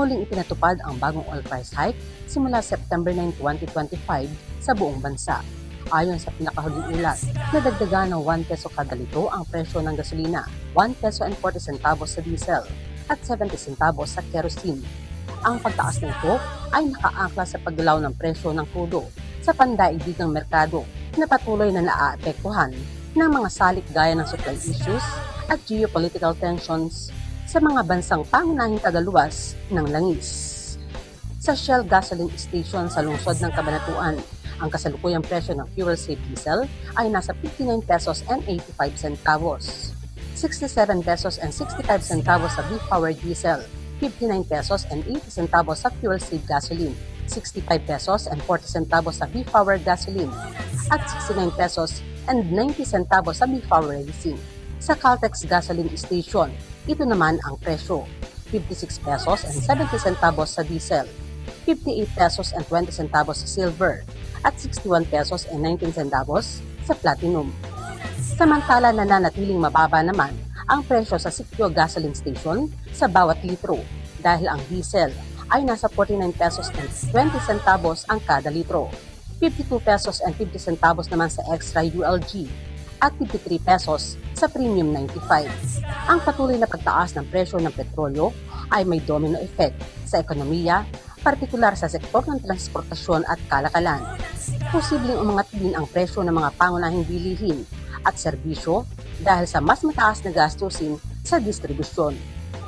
muling ipinatupad ang bagong oil price hike simula September 9, 2025 sa buong bansa. Ayon sa pinakahuling ulat, nadagdagan ng 1 peso kada litro ang presyo ng gasolina, 1 peso and 40 centavos sa diesel, at 70 centavos sa kerosene. Ang pagtaas na ito ay nakaangkla sa paggalaw ng presyo ng krudo sa pandaigdigang merkado na patuloy na naaapektuhan ng mga salik gaya ng supply issues at geopolitical tensions sa mga bansang pangunahing tagaluwas ng langis. Sa Shell gasoline station sa lungsod ng Cabanatuan, ang kasalukuyang presyo ng fuel safe diesel ay nasa 59 pesos and 85 centavos. 67 pesos and 65 centavos sa beef power diesel, 59 pesos and 80 centavos sa fuel safe gasoline, 65 pesos and 40 centavos sa beef power gasoline, at 69 pesos and 90 centavos sa beef power racing. Sa Caltex gasoline station, ito naman ang presyo, 56 pesos and 70 centavos sa diesel, 58 pesos and 20 centavos sa silver, at 61 pesos and 19 centavos sa platinum. Samantala nananatiling mababa naman ang presyo sa Sitio Gasoline Station sa bawat litro dahil ang diesel ay nasa 49 pesos and 20 centavos ang kada litro, 52 pesos and 50 centavos naman sa Extra ULG at 53 pesos sa Premium 95. Ang patuloy na pagtaas ng presyo ng petrolyo ay may domino effect sa ekonomiya, partikular sa sektor ng transportasyon at kalakalan. Posibleng umangat din ang presyo ng mga pangunahing bilihin at serbisyo dahil sa mas mataas na gastusin sa distribusyon.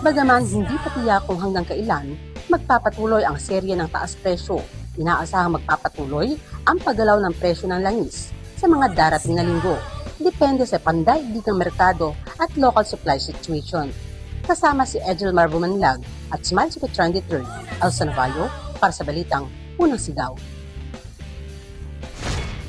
Bagaman hindi patiyak kung hanggang kailan magpapatuloy ang serye ng taas presyo, inaasahang magpapatuloy ang paggalaw ng presyo ng langis sa mga darating na linggo. Depende sa pandaigdigang merkado at local supply situation. Kasama si Edgel Marbumanlag at Smile Super Trendy Third, Elsa Navallo, para sa Balitang Unang Sigaw.